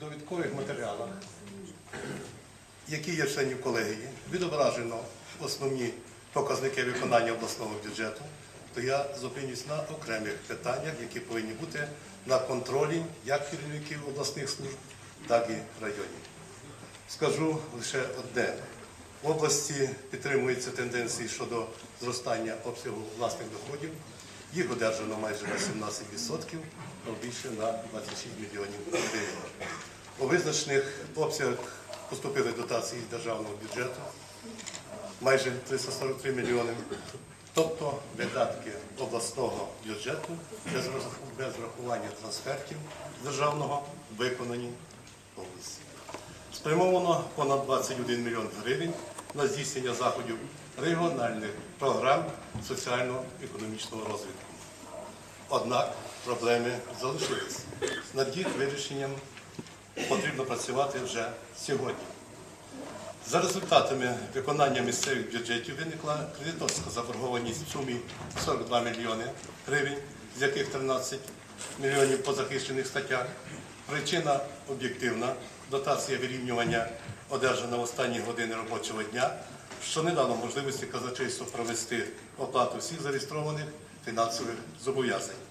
довідкових матеріалах, які є членів колегії, відображено основні показники виконання обласного бюджету, то я зупинюсь на окремих питаннях, які повинні бути на контролі як керівників обласних служб, так і районів. Скажу лише одне. В області підтримуються тенденції щодо зростання обсягу власних доходів. Їх одержано майже на 17%, а більше на 26 мільйонів гривень. Визначених обсягах поступили дотації державного бюджету майже 343 мільйони. Тобто видатки обласного бюджету без врахування трансфертів державного виконані області. Спрямовано понад 21 мільйон гривень на здійснення заходів регіональних програм соціально-економічного розвитку. Однак проблеми залишились. Над їх вирішенням потрібно працювати вже сьогодні. За результатами виконання місцевих бюджетів виникла кредиторська заборгованість в сумі 42 мільйони гривень, з яких 13 мільйонів по захищених статтях. Причина об'єктивна дотація вирівнювання одержана в останні години робочого дня, що не дало можливості казначейству провести оплату всіх зареєстрованих фінансових зобов'язань.